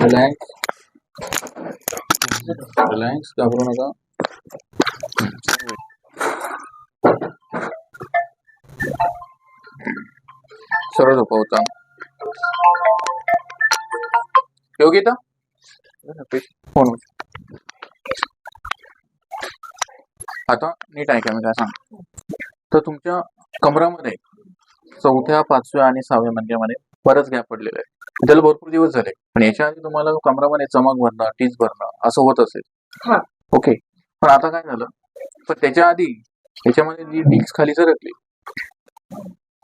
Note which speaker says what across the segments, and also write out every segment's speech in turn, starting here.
Speaker 1: Relax relax घाबरू नका सरळ झोपा होता योगिता फोन आता नीट ऐका मी काय सांग तर तुमच्या कमरामध्ये चौथ्या पाचव्या आणि सहाव्या मनक्यामध्ये बरंच गॅप पडलेला आहे त्याला भरपूर दिवस झाले. पण याच्या आधी तुम्हाला कमरामध्ये चमक भरणं टीज भरणं असं होत असेल.
Speaker 2: हा.
Speaker 1: ओके. पण आता काय झालं? पण त्याच्या आधी याच्यामध्ये जी डिक्स खाली सरकली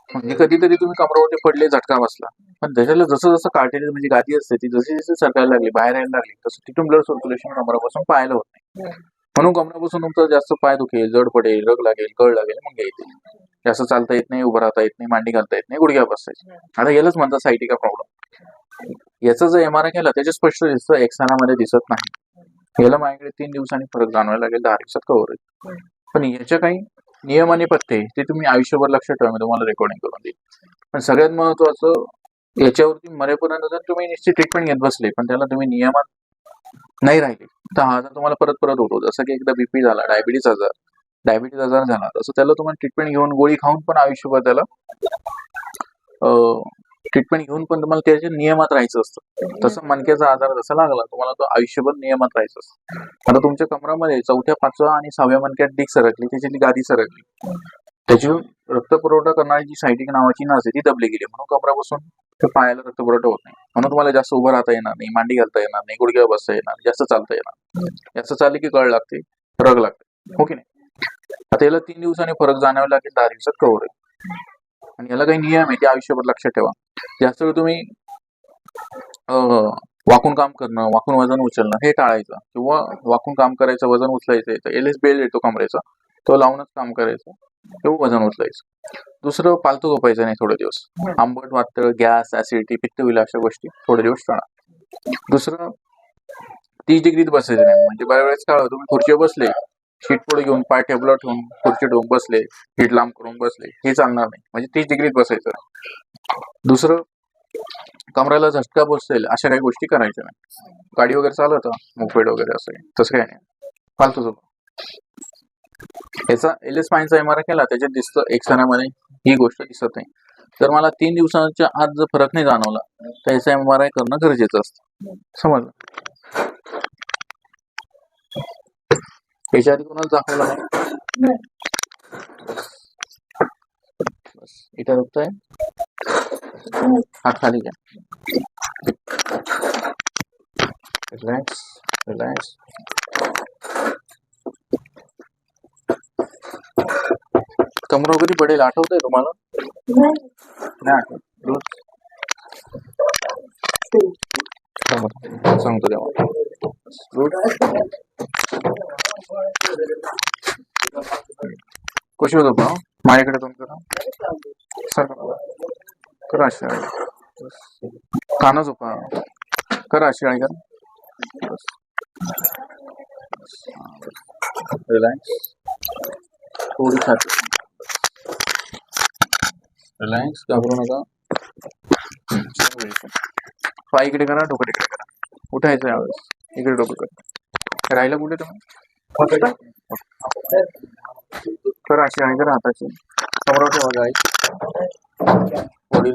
Speaker 1: म्हणजे कधीतरी तुम्ही कमरावरती पडले झटका बसला. पण त्याच्याला जसं जसं काटेरी म्हणजे गादी असते ती जशी जशी सरकायला लागली बाहेर यायला लागली तसं तिथून ब्लड सर्क्युलेशन कमरापासून पाहायला होत नाही. म्हणून कमरापासून तुमचा जास्त पाय दुखेल जड पडेल रग लागेल कळ लागेल मग येते जास्त चालता येत नाही उभं राहता येत नाही मांडी घालता येत नाही गुडघ्या बसायचं आता यालाच म्हणतात सायटिका प्रॉब्लेम याचा जर एम आर आय केला त्याचे स्पष्ट दिसतं एक्सानामध्ये दिसत नाही. याला माझ्याकडे तीन दिवसांनी फरक जाणवायला लागेल दहा दिवसात कव्हर होईल. पण याच्या काही नियम आणि पथ्ये ते तुम्ही आयुष्यभर लक्षात ठेवा मी तुम्हाला रेकॉर्डिंग करून देईल पण सगळ्यात महत्वाचं याच्यावरती मरेपर्यंत जर तुम्ही निश्चित ट्रीटमेंट घेत बसले पण त्याला तुम्ही नियमात नाही राहिले. तर हा आजार तुम्हाला परत परत होतो. जसं की एकदा बीपी झाला डायबिटीस आजार डायबिटीस आजार झाला तसं त्याला तुम्हाला ट्रीटमेंट घेऊन गोळी खाऊन पण आयुष्यभर त्याला ट्रीटमेंट घेऊन पण तुम्हाला त्याच्या नियमात राहायचं असतं. तसं मणक्याचा आजार जसा लागला तुम्हाला तो आयुष्यभर नियमात राहायचं असतं. आता तुमच्या कमरामध्ये चौथ्या पाचव्या आणि सहाव्या मणक्यात डिक सरकली त्याची गादी सरकली त्याच्यातून रक्तपुरवठा करणारी जी सायटिक नावाची नस आहे ती दबली गेली. म्हणून कमरापासून ते पायाला रक्तपुरवठा होत नाही. म्हणून तुम्हाला जास्त उभं राहता येणार नाही मांडी घालता येणार नाही गुडघ्यावर बसता येणार जास्त चालता येणार. जास्त चालले की कळ लागते रग लागते. हो की नाही? आता याला तीन दिवसांनी फरक जाणवायला लागेल दहा दिवसात कव्हर आहे आणि याला काही नियम आहे ते आयुष्यभर लक्षात ठेवा. जास्त वेळ तुम्ही वाकून काम करणं वाकून वजन उचलणं हे टाळायचं. किंवा वाकून काम करायचं वजन उचलायचं याचं एल एस बेल येतो कमरेचा तो लावूनच काम करायचं किंवा वजन उचलायचं. दुसरं पालतू झोपायचं नाही थोडे दिवस. आंबट वातळ गॅस ऍसिडिटी पित्त होईल अशा गोष्टी थोडे दिवस टाळा. दुसरं तीस डिग्रीत बसायचं नाही. म्हणजे बऱ्या वेळेस काळ तुम्ही खुर्चीवर बसले शीट पुढे घेऊन पाय टेबलवर ठेवून खुर्ची ठेवून बसले हीट लांब करून बसले हे चालणार नाही. म्हणजे तीस डिग्रीत बसायचं. दुसरं कमराला झटका बसेल अशा काही गोष्टी करायच्या नाही. गाडी वगैरे चालत मोपेड वगैरे असं तसं काही नाही. फालतू झोप याचा एल एस पाईनचा एम आर केला त्याच्यात दिसतं एक सणामध्ये ही गोष्ट दिसत नाही. तर मला तीन दिवसाच्या आत जर फरक नाही जाणवला तर याचा एम आर आय करणं गरजेचं असतं. समजलं? याच्या आधी कोणाला दाखवला नाही? बस इथं दुखतंय हा खाली घ्या. रिलॅक्स रिलॅक्स कमर वगैरे पडेल आठवत आहे तुम्हाला? नाही आठवत. सांगतो तेव्हा. कशी होत होता माझ्याकडे दोन करा. सर करा अशी काना झोपा. करा अशी करा. रिलायन्स थोडी छाती रिलॅक्स घाबरू नका. पाय इकडे करा डोकं तिकडे करा. उठायचं यावेळेस इकडे डोकं करा. राहिला कुठे तुम्ही तर अशी आहे तर हाताची समोर ठेवा आहे बॉडी